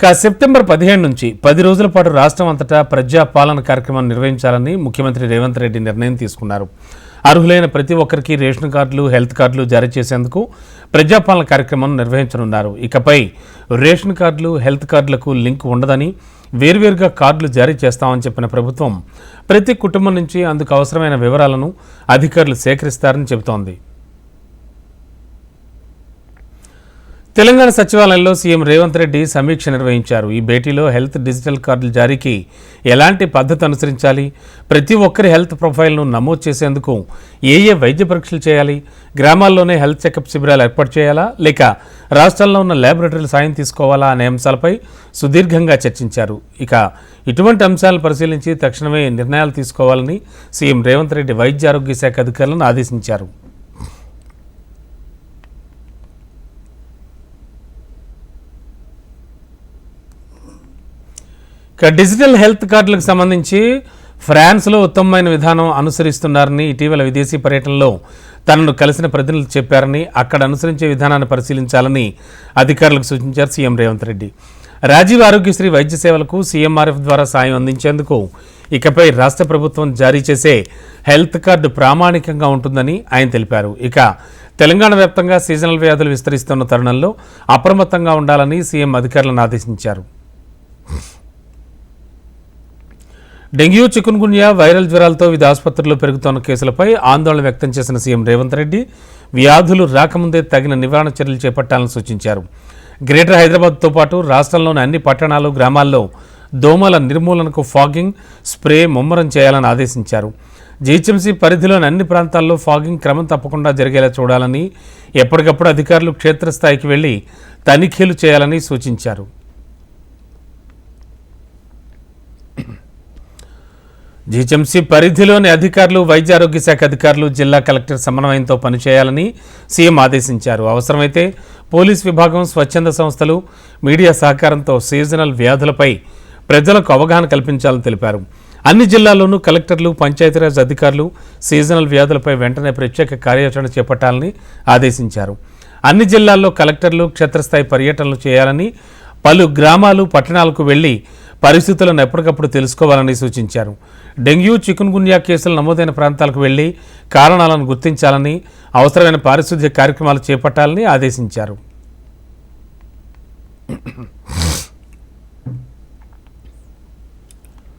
ఇక సెప్టెంబర్ పదిహేను నుంచి పది రోజుల పాటు రాష్ట్రం అంతటా ప్రజా పాలన కార్యక్రమం నిర్వహించాలని ముఖ్యమంత్రి రేవంత్ రెడ్డి నిర్ణయం తీసుకున్నారు. అర్హులైన ప్రతి ఒక్కరికి రేషన్ కార్డులు హెల్త్ కార్డులు జారీ చేసేందుకు ప్రజాపాలన కార్యక్రమం నిర్వహించనున్నారు. ఇకపై రేషన్ కార్డులు హెల్త్ కార్డులకు లింక్ ఉండదని వేర్వేరుగా కార్డులు జారీ చేస్తామని చెప్పిన ప్రభుత్వం ప్రతి కుటుంబం నుంచి అందుకు అవసరమైన వివరాలను అధికారులు సేకరిస్తారని చెబుతోంది. తెలంగాణ సచివాలయంలో సీఎం రేవంత్ రెడ్డి సమీక్ష నిర్వహించారు. ఈ భేటీలో హెల్త్ డిజిటల్ కార్డుల జారీకి ఎలాంటి పద్ధతి అనుసరించాలి? ప్రతి ఒక్కరి హెల్త్ ప్రొఫైల్ను నమోదు చేసేందుకు ఏ ఏ వైద్య పరీక్షలు చేయాలి? గ్రామాల్లోనే హెల్త్ చెకప్ శిబిరాలు ఏర్పాటు చేయాలా? లేక రాష్ట్రాల్లో ఉన్న ల్యాబొరేటరీల సాయం తీసుకోవాలా అనే అంశాలపై సుదీర్ఘంగా చర్చించారు. ఇక ఇటువంటి అంశాలను పరిశీలించి తక్షణమే నిర్ణయాలు తీసుకోవాలని సీఎం రేవంత్ రెడ్డి వైద్య ఆరోగ్య శాఖ అధికారులను ఆదేశించారు. ఇక డిజిటల్ హెల్త్ కార్డులకు సంబంధించి ఫ్రాన్స్లో ఉత్తమమైన విధానం అనుసరిస్తున్నారని ఇటీవల విదేశీ పర్యటనలో తనను కలిసిన ప్రతినిధులు చెప్పారని అక్కడ అనుసరించే విధానాన్ని పరిశీలించాలని అధికారులకు సూచించారు సీఎం రేవంత్ రెడ్డి. రాజీవ్ ఆరోగ్యశ్రీ వైద్య సేవలకు సీఎంఆర్ఎఫ్ ద్వారా సాయం అందించేందుకు ఇకపై రాష్ట్ర ప్రభుత్వం జారీ చేసే హెల్త్ కార్డు ప్రామాణికంగా ఉంటుందని ఆయన తెలిపారు. ఇక తెలంగాణ వ్యాప్తంగా సీజనల్ వ్యాధులు విస్తరిస్తున్న తరుణంలో అప్రమత్తంగా ఉండాలని సీఎం అధికారులను ఆదేశించారు. డెంగ్యూ చికున్గున్యా వైరల్ జ్వరాలతో వివిధ ఆసుపత్రుల్లో పెరుగుతున్న కేసులపై ఆందోళన వ్యక్తం చేసిన సీఎం రేవంత్ రెడ్డి వ్యాధులు రాకముందే తగిన నివారణ చర్యలు చేపట్టాలని సూచించారు. గ్రేటర్ హైదరాబాద్తో పాటు రాష్ట్రంలోని అన్ని పట్టణాలు గ్రామాల్లో దోమల నిర్మూలనకు ఫాగింగ్ స్ప్రే ముమ్మరం చేయాలని ఆదేశించారు. జీహెచ్ఎంసీ పరిధిలోని అన్ని ప్రాంతాల్లో ఫాగింగ్ క్రమం తప్పకుండా జరిగేలా చూడాలని ఎప్పటికప్పుడు అధికారులు క్షేత్రస్థాయికి వెళ్ళి తనిఖీలు చేయాలని సూచించారు. జీహెచ్ఎంసీ పరిధిలోని అధికారులు వైద్య ఆరోగ్య శాఖ అధికారులు జిల్లా కలెక్టర్ సమన్వయంతో పనిచేయాలని సీఎం ఆదేశించారు. అవసరమైతే పోలీస్ విభాగం స్వచ్ఛంద సంస్థలు మీడియా సహకారంతో సీజనల్ వ్యాధులపై ప్రజలకు అవగాహన కల్పించాలని తెలిపారు. అన్ని జిల్లాల్లోనూ కలెక్టర్లు పంచాయతీరాజ్ అధికారులు సీజనల్ వ్యాధులపై వెంటనే ప్రత్యేక కార్యాచరణ చేపట్టాలని ఆదేశించారు. అన్ని జిల్లాల్లో కలెక్టర్లు క్షేత్రస్థాయి పర్యటనలు చేయాలని పలు గ్రామాలు పట్టణాలకు వెళ్ళి పరిస్థితులను ఎప్పటికప్పుడు తెలుసుకోవాలని సూచించారు. డెంగ్యూ చికున్గున్యా కేసులు నమోదైన ప్రాంతాలకు వెళ్ళి కారణాలను గుర్తించాలని అవసరమైన పారిశుద్ధ్య కార్యక్రమాలు చేపట్టాలని ఆదేశించారు.